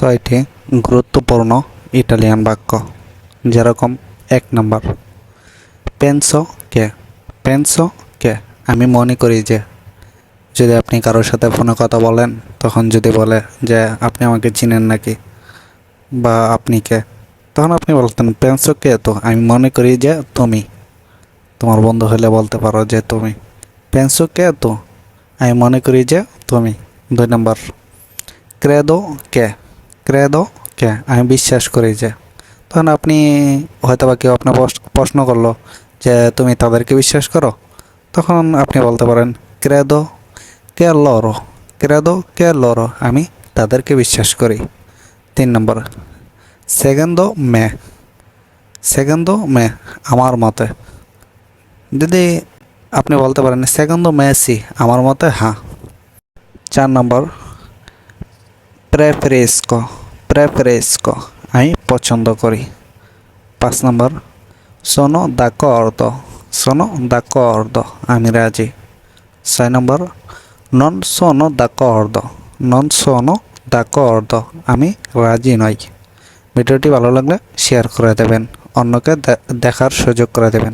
ছয়টি গুরুত্বপূর্ণ ইটালিয়ান বাক্য, যেরকম এক নম্বর পেনসো কে পেনসো কে আমি মনে করি যে, যদি আপনি কারোর সাথে ফোনে কথা বলেন, তখন যদি বলে যে, আপনি আমাকে চিনেন নাকি? বা, আপনি কে? তখন আপনি বলতেন পেনসো কে তো আমি মনে করি যে, তুমি। তোমার বন্ধু হলে বলতে পারো যে, তুমি। পেনসো কে তো আমি মনে করি যে, তুমি। দুই নম্বর ক্রেদো কে ক্রেদো কে আমি বিশ্বাস করি যে, তখন আপনি হয়তো বা কেউ আপনার প্রশ- প্রশ্ন করল যে, তুমি তাদেরকে বিশ্বাস করো? তখন আপনি বলতে পারেন ক্রেদো কে লরো ক্রেদো কে লরো আমি তাদেরকে বিশ্বাস করি। তিন নম্বর সেকেন্ডো মে সেকেন্ডো মে আমার মতে। যদি আপনি বলতে পারেন সেকেন্ডো মেসি আমার মতে হ্যাঁ। চার নম্বর প্রেফারেস্কো প্রেফারেস্কো আমি পছন্দ করি। পাঁচ নম্বর সোনো দাক অর্ধ সোনো দাক অর্ধ, আমি রাজি। ছয় নম্বর, নন সোনো দাক অর্ধ, নন সোনো দাক অর্ধ, আমি রাজি নই। ভিডিওটি ভালো লাগলে শেয়ার করে দেবেন, অন্যকে দেখার সুযোগ করে দেবেন।